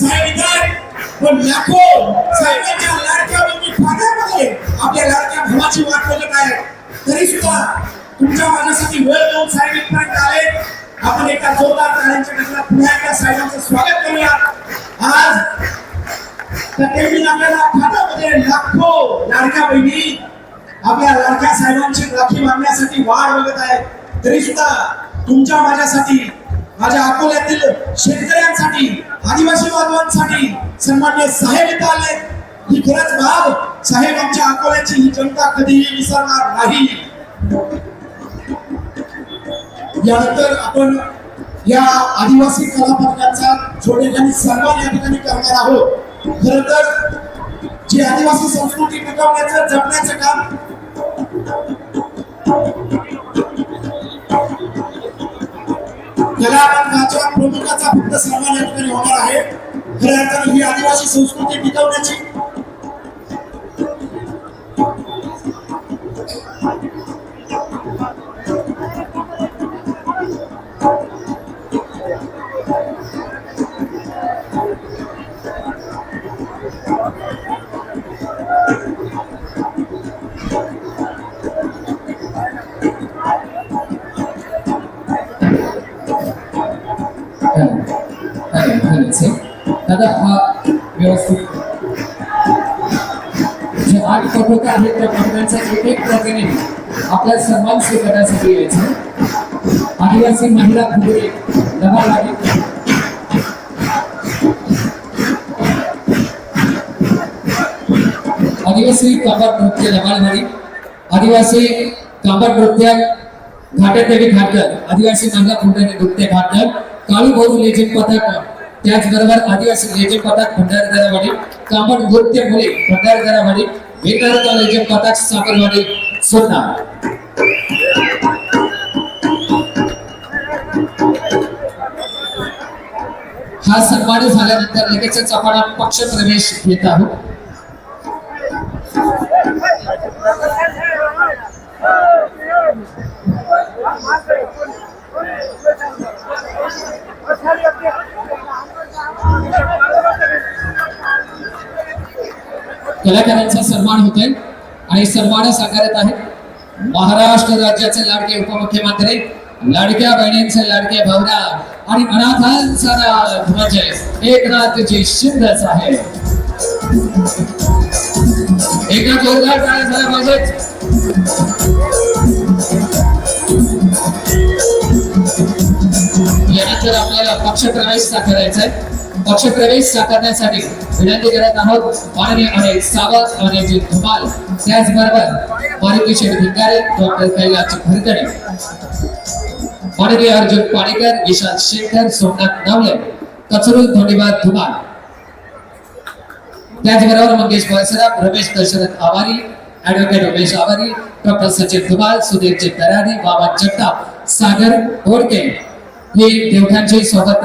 खऱ्या अर्थाने पण लाखो साहेबांच्या लाडक्या बहिणी फाट्यामध्ये आपल्या लाडक्या भावाची वाट बघत आहे तरी सुद्धा तुमच्या माझ्यासाठी वेळ देऊन साहेब इथपर्यंत आले. आपण एका जोरदार टाळ्यांच्या गजरात पुन्हा एकदा साहेबांचं स्वागत करूया. आज तर त्यांनी आपल्याला खात्यामध्ये लाखो लाडक्या बहिणी आपल्या लाडक्या साहेबांची राखी बांधण्यासाठी वाट बघत आहे तरी सुद्धा तुमच्या माझ्यासाठी माझ्या अकोल्यातील शेतकऱ्यांसाठी आदिवासी बांधवांसाठी सन्मान्य साहेब इथं आले. ही खरंच बाब साहेब आमच्या अकोल्याची ही जनता कधीही विसरणार नाही. यानंतर आपण या आदिवासी कलापथकांचा छोटेखानी सन्मान या ठिकाणी करणार आहोत. खर तर जी आदिवासी संस्कृती टिकवण्याचं जपण्याचं काम त्याला आपण प्रमुखाचा फक्त सन्मान या ठिकाणी होणार आहे. खऱ्या अर्थाने ही आदिवासी संस्कृती टिकवण्याची दादा हा व्यवस्थित जे आठ पथक आहेत त्या पथकांचा एक एक प्रतिनिधी आपला सन्मान स्वीकारण्यासाठी यायचं आदिवासी महिला फुगडी दहा लागे आदिवासी कांबाट नृत्य लबाडवाडी आदिवासी कांबाट नृत्य घाटदेवी घाटकर आदिवासी महिला फुगडी नृत्य घाटकर काळू भाऊ लेझिम पथक त्याचबरोबर आदिवासी लेझिम पथक भंडारदरामध्ये कांबाट नृत्य मुले भंडारदरामध्ये वेगारता लेझिम पथक साखरवाडी सोना हा सन्मान झाल्यानंतर लगेचच आपण पक्ष प्रवेश घेत आहोत. कलाकारांचा सन्मान होतोय. आणि सन्मान साकारत आहेत महाराष्ट्र राज्याचे लाडके उपमुख्यमंत्री लाडक्या बहिणींचे लाडके भावना आणि अनाथांचा ध्वज. एकनाथजी शिंदे आहे एकदा जोरदार टाळ्या झाल्या पाहिजे यानंतर आपल्याला पक्षप्रवेश साकारायचा आहे. पक्ष प्रवेश साकारण्यासाठी विनंती करत आहोत. माननीय अनेक सावंत आणि धुमाल त्याचबरोबर मारुती शेठ भिंगारे डॉक्टर कैलास भरकडे माननीय अर्जुन पाडेकर ईशांत शेखर सोमनाथ नवले कचरू धोंडीबाद धुमाल त्याचबरोबर मंगेश बळसराम रमेश दशरथ आवारी ऍडव्होकेट उमेश आवारी डॉक्टर सचिन धुमाल सुधीरचे दराने बाबा जगताप सागर ओडके हे देवठांचे सोबत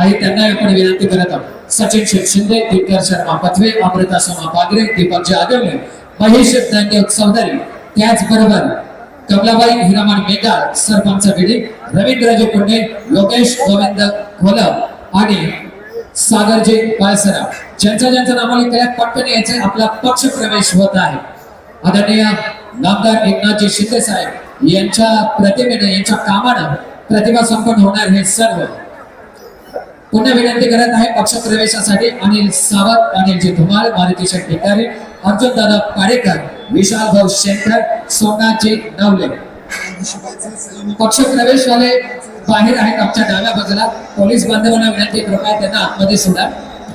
आहे त्यांना आपण विनंती करत आहोत. सचिन शिंदे दिनकर शर्मा पथवे अमृता सोमा पागरे दीपक जाधवले महेश दांडे चौधरी. त्याचबरोबर कमलाबाई हिरामण मेगाळ सरपंच विडी रवींद्रजी कुंडे लोकेश गोविंद घोलप आणि सागरजी पायसरा ज्यांच्या ज्यांच्या नावाने केल्यात पटकन यायचे आपला पक्ष प्रवेश होत आहे. आदरणीय नामदार एकनाथजी शिंदे साहेब यांच्या प्रतिमेने यांच्या कामानं प्रतिभा संपन्न होणार हे सर्व पुन्हा विनंती करत आहे पक्ष प्रवेशासाठी अनिल सावंत अनिलजी धुमाळ मारुती शेठ अर्जुन दादा पाडेकर विशाल भाऊ शेखर सोनाजी नवले पक्ष प्रवेश वाले बाहेर आहेत आमच्या डाव्या बाजूला. पोलीस बांधवांना विनंती कृपया त्यांना आतमध्ये सोडा.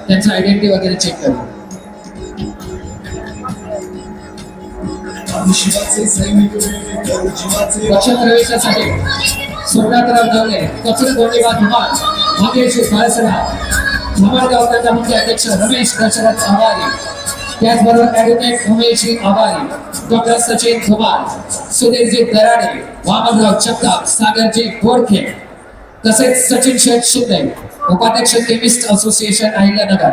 त्यांचा आयडेंटिटी वगैरे चेक करू. पक्ष प्रवेशासाठी सोमनाथराव नवले कचरे गोंडेबा धुमाळ. भाग्यश्री कळसना धुमाळगाव मुख्य अध्यक्ष रमेश दशरथ आवारी त्याचबरोबर ऍडव्होकेट उमेशजी आवारी डॉक्टर सचिन धुमाळ सुधीरजी दराडे वामनराव चक्का सागरजी गोडखे तसेच सचिन शेठ शिंदे उपाध्यक्ष केमिस्ट असोसिएशन अहिल्यानगर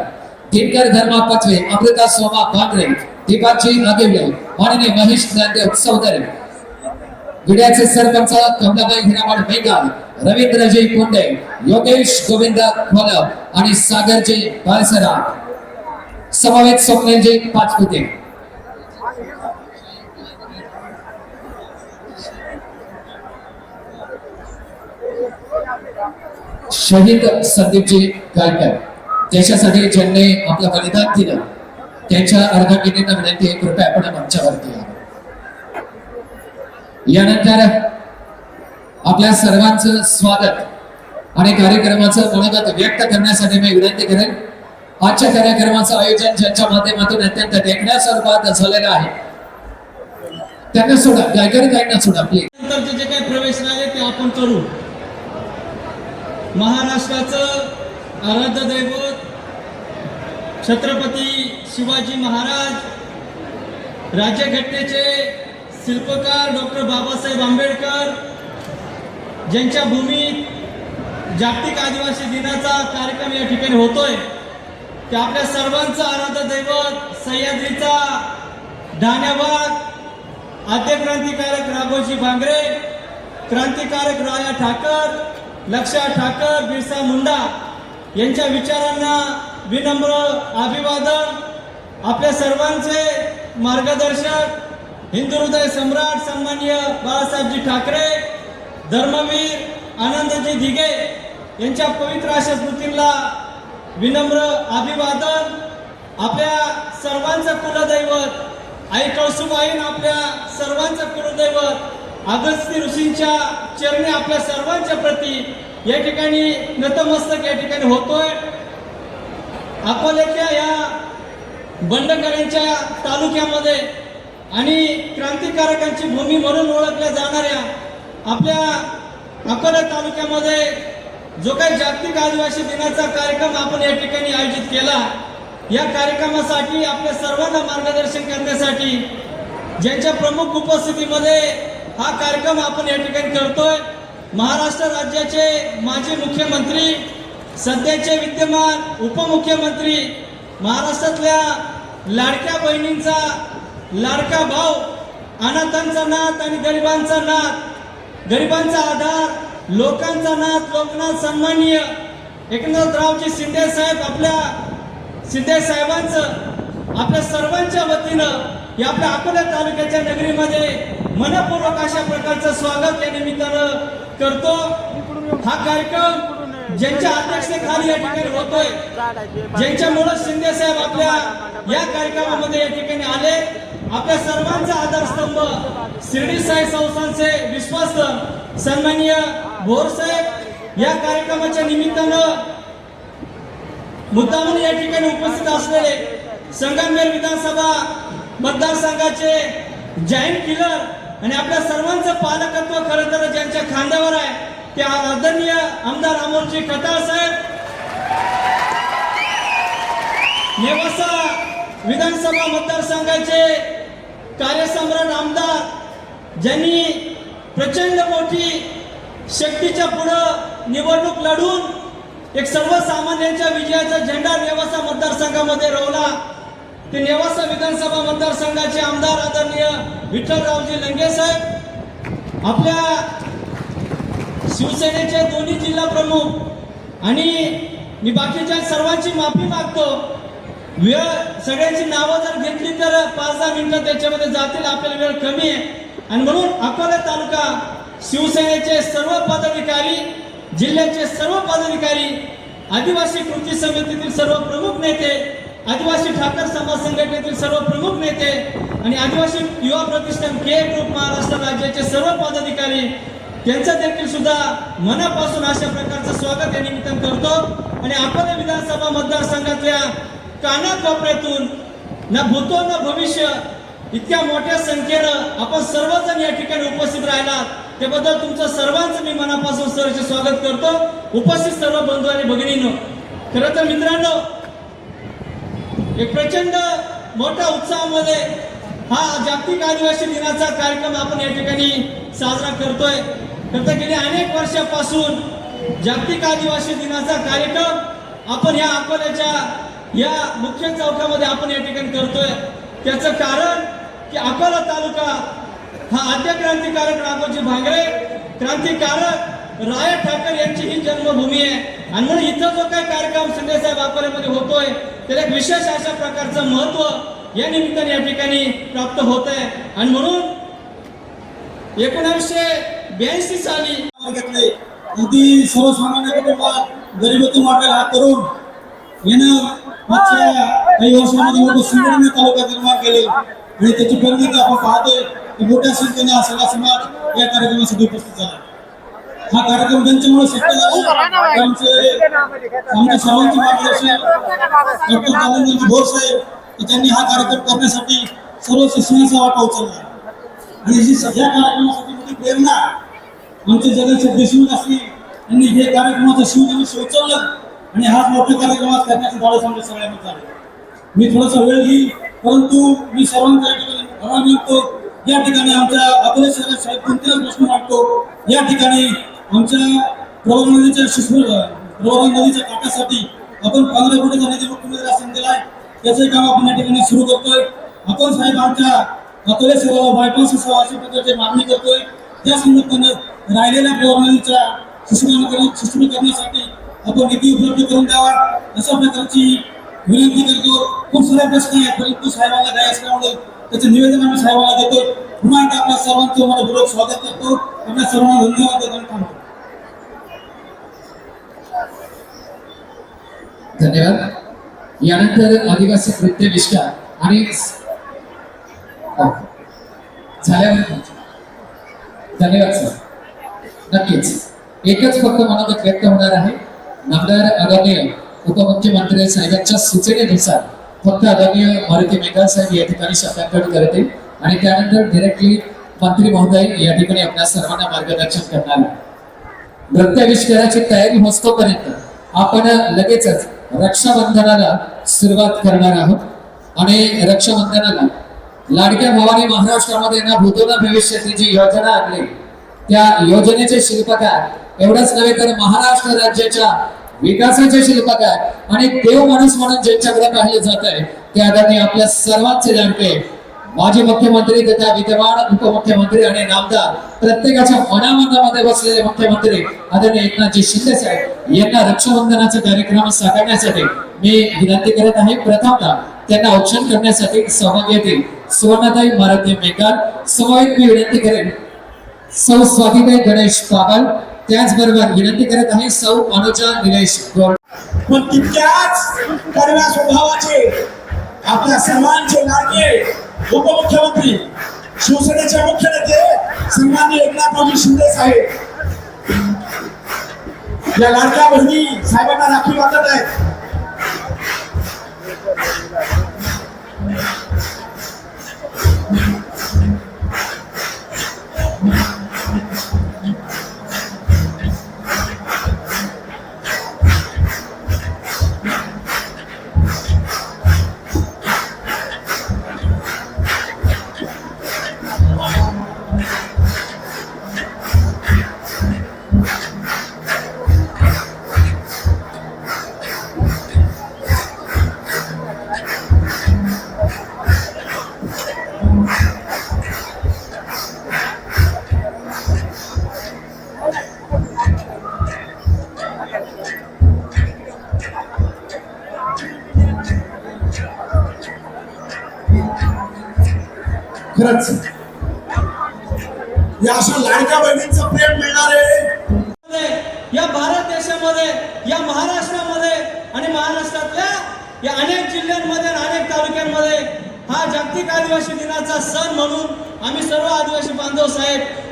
दिनकर धर्मा पथवे अमृता सोमा बांगरे दीपाजी नागेवले माननीय महेश ज्ञानदेव चौधरी विड्याचे सरपंच कमलाबाई हिरामण मेघाल रवींद्रजी कोंडे योगेश गोविंद खोलप आणि सागरजी बाळसरा समवेत स्वप्नेलजी पाचपुते. शहीद संदीपजी गायकर देशासाठी ज्यांनी आपलं बलिदान दिलं त्यांच्या अर्धगिरीनं विनंती कृपया आपण आमच्यावरती यानंतर आपल्या सर्वांचं स्वागत आणि कार्यक्रमाचं मनोगत व्यक्त करण्यासाठी मी विनंती करेन. आजच्या कार्यक्रमाचं आयोजन ज्यांच्या माध्यमातून अत्यंत देखण्या स्वरूपात झालेलं आहे त्यांना सोडा गायकरी गायना सोडा प्लीज नंतरचे जे काही प्रवेश राहिले ते आपण करू. महाराष्ट्राचं आराध्य दैवत छत्रपती शिवाजी महाराज राज्यघटनेचे शिल्पकार डॉक्टर बाबासाहेब आंबेडकर ज्यांच्या भूमीत जागतिक आदिवासी दिनाचा कार्यक्रम या ठिकाणी होतोय ते आपल्या सर्वांचं आराध्य दैवत सह्याद्रीचा धान्यवाद आद्य क्रांतिकारक राघोजी भांगरे क्रांतिकारक राया ठाकर लक्षा ठाकर बिरसा मुंडा यांच्या विचारांना विनम्र अभिवादन. आपल्या सर्वांचे मार्गदर्शक हिंदू हृदय सम्राट सन्माननीय बाळासाहेबजी ठाकरे धर्मवीर आनंदजी दिघे यांच्या पवित्र अशा स्मृतींना विनम्र अभिवादन. आपल्या सर्वांचं कुलदैवत आई कळसुबाईन आपल्या सर्वांचं कुलदैवत अगस्ती ऋषींच्या चरणी आपल्या सर्वांच्या प्रती या ठिकाणी नतमस्तक या ठिकाणी होतोय. अकोल्यातल्या या बंडकऱ्यांच्या तालुक्यामध्ये आणि क्रांतिकारकांची भूमी म्हणून ओळखल्या जाणाऱ्या आपल्या अकोला तालुक्यामध्ये जो काही जागतिक आदिवासी दिनाचा कार्यक्रम आपण या ठिकाणी आयोजित केला या कार्यक्रमासाठी आपल्या सर्वांना मार्गदर्शन करण्यासाठी ज्यांच्या प्रमुख उपस्थितीमध्ये हा कार्यक्रम आपण या ठिकाणी करतोय महाराष्ट्र राज्याचे माजी मुख्यमंत्री सध्याचे विद्यमान उपमुख्यमंत्री महाराष्ट्रातल्या लाडक्या बहिणींचा लाडका भाऊ अनाथांचा नाथ आणि गरिबांचा नाथ गरिबांचा आधार लोकांचा नाथ लोकनाथ सन्माननीय. एकनाथरावजी शिंदे साहेब आपल्या शिंदे साहेबांचं आपल्या सर्वांच्या वतीनं या आपल्या अकोला तालुक्याच्या नगरीमध्ये मनपूर्वक अशा प्रकारचं स्वागत या निमित्तानं करतो. हा कार्यक्रम ज्यांच्या अध्यक्षतेखाली या ठिकाणी होतोय ज्यांच्यामुळं शिंदे साहेब आपल्या या कार्यक्रमामध्ये या ठिकाणी आले. आपल्या सर्वांचा आधारस्तंभ शिर्डी साई संस्थांचे विश्वास सन्माननीय भोर साहेब या कार्यक्रमाच्या निमित्तानं मुद्दामून या ठिकाणी उपस्थित असलेले संगमनेर विधानसभा मतदारसंघाचे जाईंट किलर आणि आपल्या सर्वांचं पालकत्व खरं तर ज्यांच्या खांद्यावर आहे ते आदरणीय आमदार अमोलजी खताळ साहेब. नेवासा विधानसभा मतदारसंघाचे कार्यसम्राट आमदार ज्यांनी प्रचंड मोठी शक्तीच्या पुढं निवडणूक लढून एक सर्वसामान्यांच्या विजयाचा झेंडा नेवासा मतदारसंघामध्ये रोवला. ते नेवासा विधानसभा मतदारसंघाचे आमदार आदरणीय विठ्ठलरावजी लंगे साहेब आपल्या शिवसेनेचे दोन्ही जिल्हा प्रमुख आणि मी बाकीच्या सर्वांची माफी मागतो. वेळ सगळ्यांची नावं जर घेतली तर पाच दहा मिनिटं त्याच्यामध्ये जातील आपल्याला वेळ कमी आहे. आणि म्हणून अकोला तालुका शिवसेनेचे सर्व पदाधिकारी जिल्ह्याचे सर्व पदाधिकारी आदिवासी कृती समितीतील सर्व प्रमुख नेते आदिवासी ठाकर समाज संघटनेतील सर्व प्रमुख नेते आणि आदिवासी युवा प्रतिष्ठान के ग्रुप महाराष्ट्र राज्याचे सर्व पदाधिकारी त्यांचं देखील सुद्धा मनापासून अशा प्रकारचं स्वागत या निमित्तानं करतो. आणि अकोला विधानसभा मतदारसंघातल्या कानाकोपऱ्यातून ना भूतो ना भविष्य इतक्या मोठ्या संख्येनं आपण सर्वजण या ठिकाणी उपस्थित राहिलात त्याबद्दल तुमचं सर्वांचं मी मनापासून सरचे स्वागत करतो. उपस्थित सर्व बंधू आणि भगिनींनो खरं तर मित्रांनो एक प्रचंड मोठ्या उत्साहामध्ये हा जागतिक आदिवासी दिनाचा कार्यक्रम आपण या ठिकाणी साजरा करतोय. खरं तर गेल्या अनेक वर्षापासून जागतिक आदिवासी दिनाचा कार्यक्रम आपण या अकोल्याच्या या मुख्य चौकामध्ये आपण या ठिकाणी करतोय. त्याचं कारण की अकोला तालुका हा आद्य क्रांतिकारक राघोजी भांगरे क्रांतिकारक राय ठाकर यांची ही जन्मभूमी आहे. आणि म्हणून इथं जो काही कार्यक्रम संजयसाहेब अकोल्यामध्ये होतोय त्याला एक विशेष अशा प्रकारचं महत्त्व या निमित्ताने या ठिकाणी प्राप्त होत आहे आणि म्हणून एकोणविशे ब्याऐंशी साली घेतले अगदी सर्वसामान्य कुटुंबात गरिबीतून वाढलेला हा तरुण येणं मागच्या काही वर्षामध्ये मोठं संघटना तालुक्यात निर्माण केले. आणि त्याची परिणती आपण पाहतोय. की मोठ्या संख्येने हा सगळा समाज या कार्यक्रमासाठी उपस्थित झाला. हा कार्यक्रम त्यांच्यामुळे शक्य झाला आमचे आमच्या सर्वांचे मार्गदर्शन डॉक्टर दादांजी भोर साहेब त्यांनी हा कार्यक्रम करण्यासाठी सर्व शिक्षणाचा वाटा उचलला आणि ही सगळ्या कार्यक्रमासाठी मोठी प्रेरणा आमचे जगदीश देशमुख असतील यांनी हे कार्यक्रमाचं शिवजनी उचललं. आणि हाच मोठ्या कार्यक्रमात करण्याचे डोळे आमच्या सगळ्यांनी चालेल मी थोडासा वेळ घेईल परंतु मी सर्वांच्या या ठिकाणी या ठिकाणी आमच्या अकोले शहरात साहेब कोणतेच प्रश्न मांडतो. या ठिकाणी आमच्या प्रवरा नदीच्या शिशु प्रवरा नदीच्या काठासाठी आपण पंधरा कोटीचा निधी मुख्यमंत्री शासन दिलाय त्याचे काम आपण या ठिकाणी सुरू करतोय. आपण साहेब आमच्या अकोले शहराला बायपास असावा अशा प्रकारची मागणी करतोय. त्या संदर्भानं राहिलेल्या प्रवरा नदीच्या सुशोभीकरण सुशोभीकरणासाठी आपण निधी उपलब्ध करून द्यावा अशा प्रकारची विनंती करतो. खूप सारे प्रश्न आहेत. परंतु साहेबांना काय असल्यामुळे त्याचं निवेदन आम्ही साहेबांना देतो. पुन्हा एकदा आपल्या सर्वांचं मला मनपूर्वक स्वागत करतो. आपल्या सर्वांना धन्यवाद देतो थांबतो. धन्यवाद. यानंतर आदिवासी नृत्य निष्ठा आणि झाल्यावर धन्यवाद सर. नक्कीच. एकच फक्त मनात व्यक्त होणार आहे. आमदार आदरणीय उपमुख्यमंत्री साहेबांच्या सूचनेनुसार फक्त आदरणीय मारुती मेघा साहेब या ठिकाणी शब्दांकन करते आणि त्यानंतर डिरेक्टली मंत्री महोदय या ठिकाणी आपल्या सर्वांना मार्गदर्शन करणार नृत्याविष्काराची तयारी होतोपर्यंत आपण लगेचच रक्षाबंधनाला सुरुवात करणार आहोत. आणि रक्षाबंधनाला लाडक्या भावाने महाराष्ट्रामध्ये ना भूतोना भविष्याची जी योजना आणली त्या योजनेचे शिल्पकार एवढंच नव्हे तर महाराष्ट्र राज्याच्या विकासाचे शिल्पकार आणि देव माणूस म्हणून ज्यांच्याकडे पाहिले जात आहे ते आदरणीय आपल्या सर्वांचे जाणते. माजी मुख्यमंत्री तथा विद्यमान उपमुख्यमंत्री आणि नामदार प्रत्येकाच्या मनामनामध्ये बसलेले मुख्यमंत्री आदरणीय एकनाथजी शिंदे साहेब यांना रक्षाबंधनाचा कार्यक्रम साकारण्यासाठी मी विनंती करत आहे. प्रथमतः त्यांना औक्षण करण्यासाठी सहभागी येतील सुवर्णताई मारुती मेकार समवेत मी विनंती करेन. सौ स्वातीताई गणेश पाबल त्याचबरोबर विनंती करत आहे सौ अनुजा निलेश गोड. पण तितक्याच कडव्या स्वभावाचे आपल्या सर्वांचे लाडके उपमुख्यमंत्री शिवसेनेचे मुख्य नेते सन्माननीय एकनाथरावजी शिंदे साहेब. या लाडक्या बहिणी साहेबांना राखी वाटत आहेत.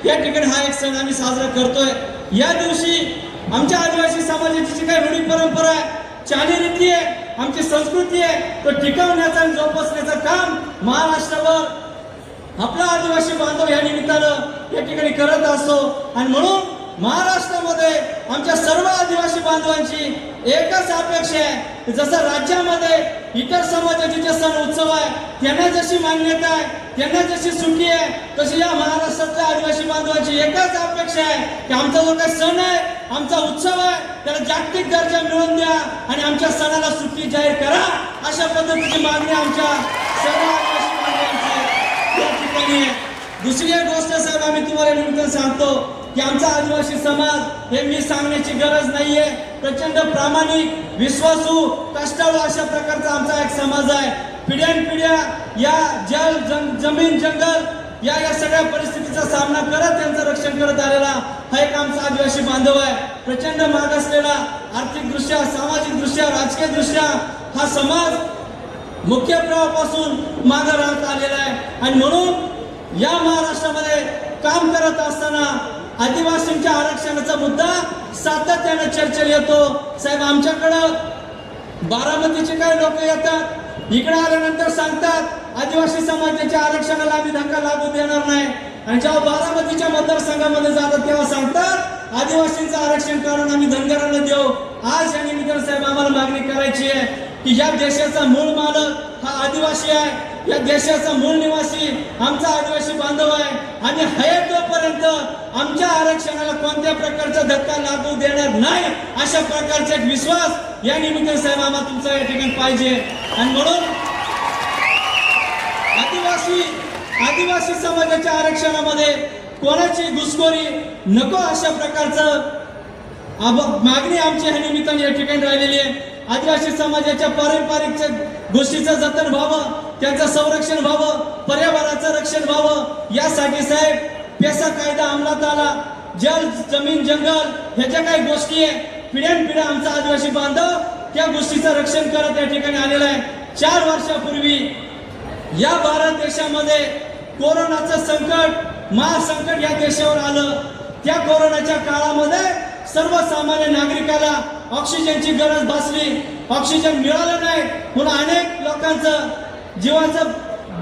या ठिकाणी हा एक सण आम्ही साजरा करतोय. या दिवशी आमच्या आदिवासी समाजाची जी काही रूढी परंपरा आहे चालीरीती आहे आमची संस्कृती आहे तो टिकवण्याचा आणि जोपासण्याचं काम महाराष्ट्रावर आपला आदिवासी बांधव या निमित्तानं या ठिकाणी करत असतो. आणि म्हणून महाराष्ट्रामध्ये आमच्या सर्व आदिवासी बांधवांची एकच अपेक्षा आहे जसं राज्यामध्ये इतर समाजाचे जे सण उत्सव आहे त्यांना जशी मान्यता आहे त्यांना जशी सुट्टी आहे तशी या महाराष्ट्रातल्या आदिवासी बांधवांची एकच अपेक्षा आहे की आमचा जो काही सण आहे आमचा उत्सव आहे त्याला जागतिक दर्जा मिळवून द्या आणि आमच्या सणाला सुट्टी जाहीर करा अशा पद्धतीची मागणी आमच्या सर्व आदिवासी बांधवांची या ठिकाणी आहे. दुसरी एक गोष्ट साहेब आम्ही तुम्हाला निमित्त सांगतो की आमचा आदिवासी समाज हे मी सांगण्याची गरज नाहीये. प्रचंड प्रामाणिक विश्वासू कष्टाळू अशा प्रकारचा आमचा एक समाज आहे. पिढ्यानपिढ्या या जल जम- जमीन जंगल या या सगळ्या परिस्थितीचा सामना करत त्यांचं रक्षण करत आलेला हा एक आमचा आदिवासी बांधव आहे. प्रचंड मागासलेला आर्थिक दृष्ट्या सामाजिक दृष्ट्या राजकीय दृष्ट्या हा समाज मुख्य प्रवाहापासून मागे राहत आलेला आहे. आणि म्हणून या महाराष्ट्रामध्ये काम करत असताना आदिवासींच्या आरक्षणाचा मुद्दा सातत्याने चर्चेला येतो. साहेब आमच्याकडं बारामतीचे काही लोक येतात. इकडे आल्यानंतर सांगतात आदिवासी समाजाच्या आरक्षणाला आम्ही धक्का लागू देणार नाही. आणि जेव्हा बारामतीच्या मतदारसंघामध्ये जातात तेव्हा सांगतात आदिवासींचं आरक्षण काढून आम्ही धनगरांना देऊ. आज या निमित्तानं साहेब आम्हाला मागणी करायची आहे की या देशाचा मूळ मालक हा आदिवासी आहे. या देशाचा मूळ निवासी आमचा आदिवासी बांधव आहे. आणि हय तोपर्यंत आमच्या आरक्षणाला कोणत्या प्रकारचा धक्का लागू देणार नाही अशा प्रकारचा एक विश्वास या निमित्ताने साहेब आम्हाला तुमचा या ठिकाणी पाहिजे. आणि म्हणून आदिवासी आदिवासी समाजाच्या आरक्षणामध्ये कोणाची घुसखोरी नको अशा प्रकारचं मागणी आमची ह्या निमित्ताने या ठिकाणी राहिलेली आहे. आदिवासी समाजाच्या पारंपरिक गोष्टीचं जतन व्हावं त्यांचं संरक्षण व्हावं पर्यावरणाचं रक्षण व्हावं. यासाठी साहेब पेसा कायदा अंमलात आला. जल जमीन जंगल ह्याच्या काही गोष्टी आहे पिढ्यानपिढ्या आमचा आदिवासी बांधव त्या गोष्टीचं रक्षण करत या ठिकाणी आलेला आहे. चार वर्षापूर्वी या भारत देशामध्ये कोरोनाचं संकट महासंकट या देशावर आलं. त्या कोरोनाच्या काळामध्ये सर्वसामान्य नागरिकाला ऑक्सिजनची गरज भासली. ऑक्सिजन मिळालं नाही. म्हणून अनेक लोकांचं जीवाचा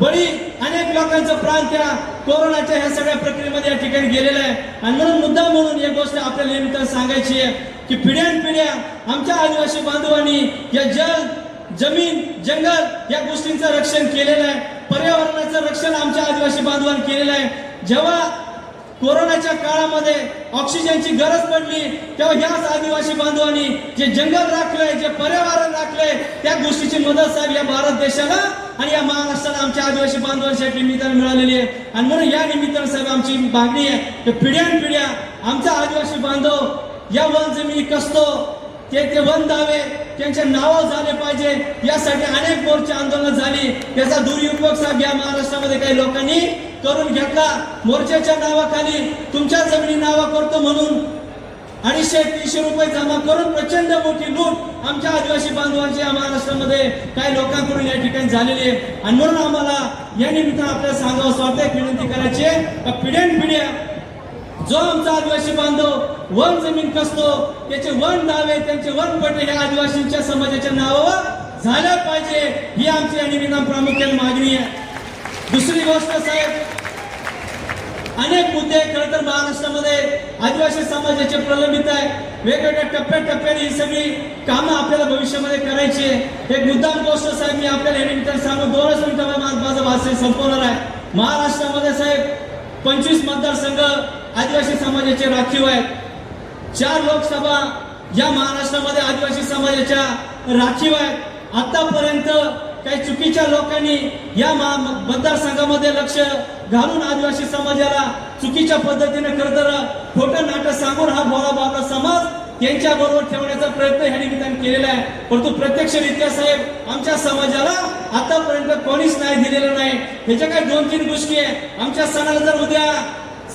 बळी अनेक लोकांचा प्राण त्या कोरोनाच्या ह्या सगळ्या प्रक्रियेमध्ये या ठिकाणी गेलेलं आहे. आणि म्हणून मुद्दा म्हणून एक गोष्ट आपल्याला निमित्तानं सांगायची आहे की पिढ्यानपिढ्या आमच्या आदिवासी बांधवांनी या जल जमीन जंगल या गोष्टींचं रक्षण केलेलं आहे. पर्यावरणाचं रक्षण आमच्या आदिवासी बांधवांनी केलेलं आहे. जेव्हा कोरोनाच्या काळामध्ये ऑक्सिजनची गरज पडली तेव्हा ह्याच आदिवासी बांधवांनी जे जंगल राखलंय जे पर्यावरण राखलंय त्या गोष्टीची मदत साहेब या भारत देशाला आणि या महाराष्ट्राला आमच्या आदिवासी बांधवांसाठी निमित्तानं मिळालेली आहे. आणि म्हणून या निमित्तानं साहेब आमची मागणी आहे. की पिढ्यानपिढ्या आमचा आदिवासी बांधव या वन जमिनी कसतो? ते ते वन दावे त्यांचे नावं झाले पाहिजे. यासाठी अनेक मोर्चे आंदोलन झाली. त्याचा दुरुपयोग साहेब या महाराष्ट्रामध्ये काही लोकांनी करून घेतला. मोर्चाच्या नावाखाली तुमच्या जमिनी नावा करतो म्हणून अडीचशे तीनशे रुपये जमा करून प्रचंड मोठी लूट आमच्या आदिवासी बांधवांची या महाराष्ट्रामध्ये काही लोकांकडून या ठिकाणी झालेली आहे. आणि म्हणून आम्हाला या निमित्तानं आपल्याला सांगावं असं वाटतं विनंती करायची आहे. पिढ्यान पिढ्या जो आमचा आदिवासी बांधव वन जमीन कसतो त्याचे वन दावे त्यांचे वन पटे हे आदिवासींच्या समाजाच्या नावावर झाल्या पाहिजे ही आमची या निमित्तानं प्रामुख्याने मागणी आहे. दुसरी गोष्ट साहेब अनेक मुद्दे खरं तर महाराष्ट्रामध्ये आदिवासी समाजाचे प्रलंबित आहे. वेगवेगळ्या टप्प्याटप्प्याने ही सगळी कामं आपल्याला भविष्यामध्ये करायची आहे. एक मुद्दाम गोष्ट साहेब मी आपल्याला हे निमित्तानं सांगू दोनच मिनिटामध्ये माझं भाषण संपवणार आहे. महाराष्ट्रामध्ये साहेब पंचवीस मतदारसंघ आदिवासी समाजाचे राखीव आहेत. चार लोकसभा या महाराष्ट्रामध्ये आदिवासी समाजाच्या राखीव आहेत. आतापर्यंत काही चुकीच्या लोकांनी या मतदारसंघामध्ये लक्ष घालून आदिवासी समाजाला चुकीच्या पद्धतीने खरंतर खोटं नाटक सांगून हा भोळा बाबा समाज त्यांच्या बरोबर ठेवण्याचा प्रयत्न ह्या निमित्ताने केलेला आहे. परंतु प्रत्यक्षरित्या साहेब आमच्या समाजाला आतापर्यंत कोणीच नाही दिलेलं नाही. ह्याच्या काही दोन तीन गोष्टी आहे. आमच्या सणाला जर उद्या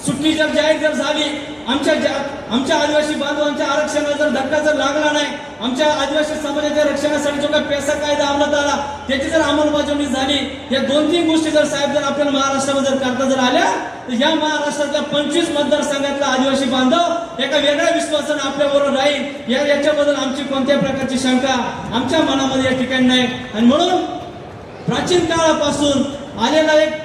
सुटणी जर जाहीर जर झाली आमच्या जा- आमच्या आदिवासी बांधवांच्या आरक्षणाला जर धक्का जर लागला नाही आमच्या आदिवासी समाजाच्या रक्षणासाठी जो काही पैसा कायदा अंमलात आला त्याची जर अंमलबजावणी झाली या दोन तीन गोष्टी जर साहेब जर आपल्याला महाराष्ट्रामध्ये जर करता जर आल्या तर या महाराष्ट्रातल्या पंचवीस मतदारसंघातला आदिवासी बांधव एका वेगळ्या विश्वासानं आपल्याबरोबर राहील. या याच्याबद्दल आमची कोणत्या प्रकारची शंका आमच्या मनामध्ये या ठिकाणी नाही. आणि म्हणून प्राचीन काळापासून आलेला एक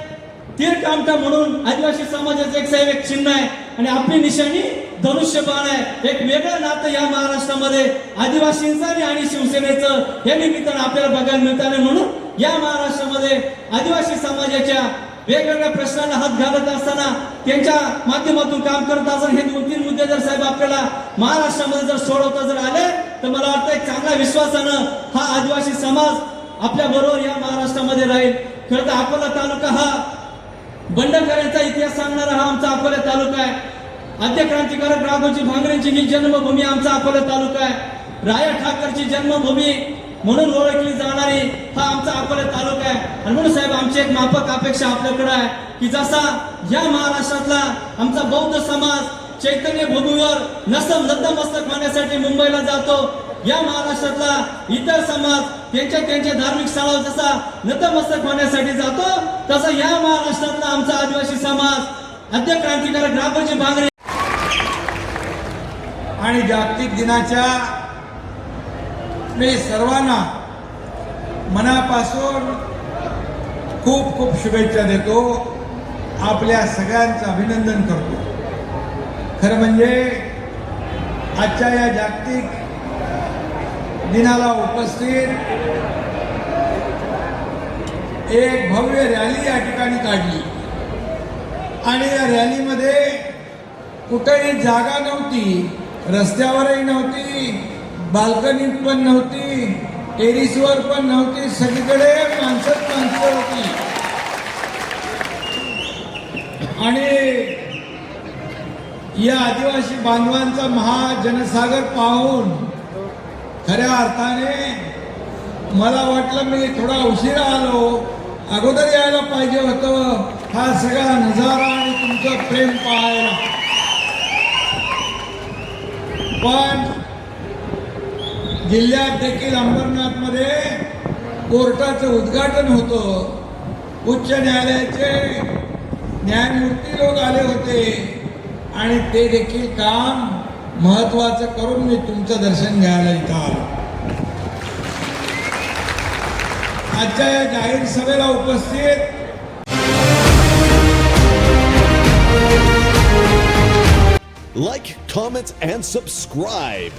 तीर कामटा म्हणून आदिवासी समाजाचं एक साहेब एक चिन्ह आहे. आणि आपली निशाणी धनुष्यबाण आहे. एक वेगळं नातं या महाराष्ट्रामध्ये. आदिवासींचं आणि आणि शिवसेनेचं हे निमित्तानं आपल्याला बघायला मिळतं म्हणून या महाराष्ट्रामध्ये आदिवासी समाजाच्या वेगवेगळ्या प्रश्नांना हात घालत असताना त्यांच्या माध्यमातून काम करत असताना हे दोन तीन मुद्दे जर साहेब आपल्याला महाराष्ट्रामध्ये जर सोडवता जर आले तर मला वाटतं एक चांगला विश्वासानं हा आदिवासी समाज आपल्या बरोबर या महाराष्ट्रामध्ये राहील. खरं तर अकोला तालुका हा बंडखोऱ्यांचा इतिहास सांगणारा हा आमचा अकोला तालुका आहे. आद्य क्रांतिकारक राघोजी भांगरेंची ही जन्मभूमी आमचा अकोला तालुका आहे. राया ठाकरची जन्मभूमी म्हणून ओळखली जाणारी हा आमचा अकोला तालुका आहे. आणि म्हणून साहेब आमची एक माफक अपेक्षा आपल्याकडे आहे की जसा या महाराष्ट्रातला आमचा बौद्ध समाज चैतन्य भूमीवर नसम नद्दमस्तक होण्यासाठी मुंबईला जातो या महाराष्ट्रातला इतर समाज त्यांच्या त्यांच्या धार्मिक स्थळावर जसा नतमस्तक होण्यासाठी जातो तसा या महाराष्ट्रातला आमचा आदिवासी समाज आद्य क्रांतिकारक राघोजी बांगरे आणि जागतिक दिनाच्या मी सर्वांना मनापासून खूप खूप शुभेच्छा देतो. आपल्या सगळ्यांचं अभिनंदन करतो. खरं म्हणजे आजच्या या जागतिक दिनाला उपस्थित एक भव्य रॅली या ठिकाणी काढली. आणि या रॅलीमध्ये कुठेही जागा नव्हती रस्त्यावरही नव्हती बाल्कनीत पण नव्हती टेरिसवर पण नव्हती सगळीकडे माणसंच माणसं होती. आणि या आदिवासी बांधवांचा महाजनसागर पाहून खऱ्या अर्थाने मला वाटलं मी थोडा उशिरा आलो. अगोदर यायला पाहिजे होतं. हा सगळा नजारा आणि तुमचं प्रेम पाहायला. पण जिल्ह्यात देखील अंबरनाथमध्ये कोर्टाचं उद्घाटन होतं. उच्च न्यायालयाचे न्यायमूर्ती लोक आले होते. आणि ते देखील काम महत्वाचं करून मी तुमचं दर्शन घ्यायला इथं आलो आजच्या या जाहीर सभेला उपस्थित Like, comment, and subscribe.